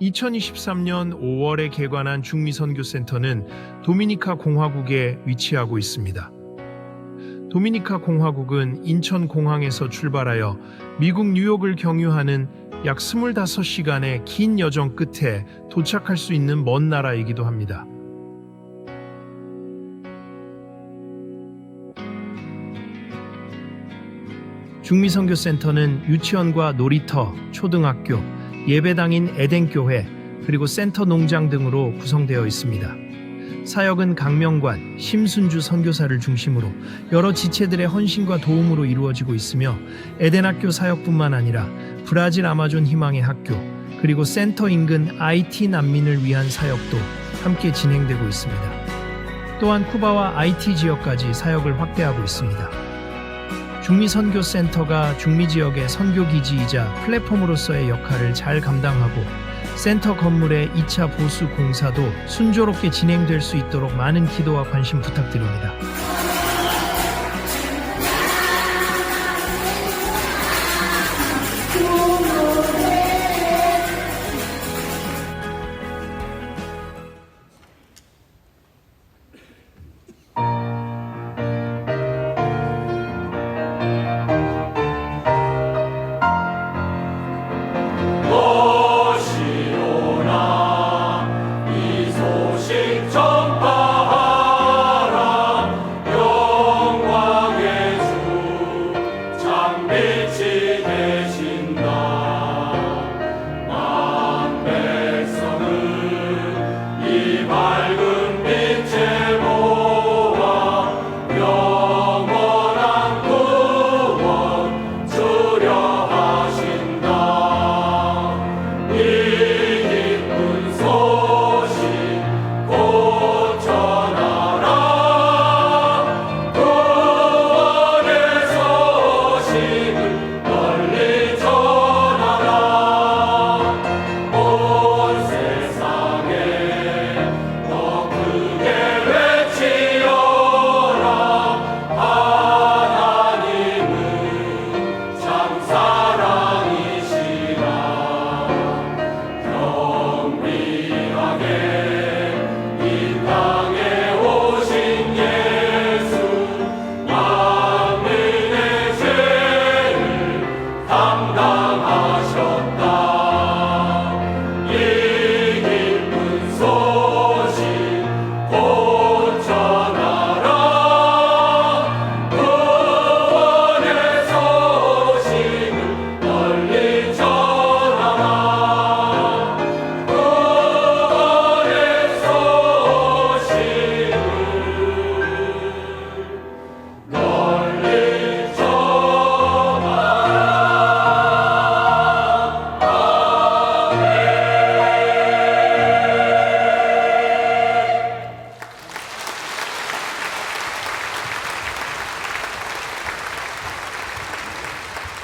2023년 5월에 개관한 중미선교센터는 도미니카 공화국에 위치하고 있습니다. 도미니카 공화국은 인천 공항에서 출발하여 미국 뉴욕을 경유하는 약 25시간의 긴 여정 끝에 도착할 수 있는 먼 나라이기도 합니다. 중미선교센터는 유치원과 놀이터, 초등학교, 예배당인 에덴교회, 그리고 센터 농장 등으로 구성되어 있습니다. 사역은 강명관, 심순주 선교사를 중심으로 여러 지체들의 헌신과 도움으로 이루어지고 있으며 에덴학교 사역뿐만 아니라 브라질 아마존 희망의 학교, 그리고 센터 인근 IT 난민을 위한 사역도 함께 진행되고 있습니다. 또한 쿠바와 IT 지역까지 사역을 확대하고 있습니다. 중미선교센터가 중미 지역의 선교기지이자 플랫폼으로서의 역할을 잘 감당하고 센터 건물의 2차 보수 공사도 순조롭게 진행될 수 있도록 많은 기도와 관심 부탁드립니다.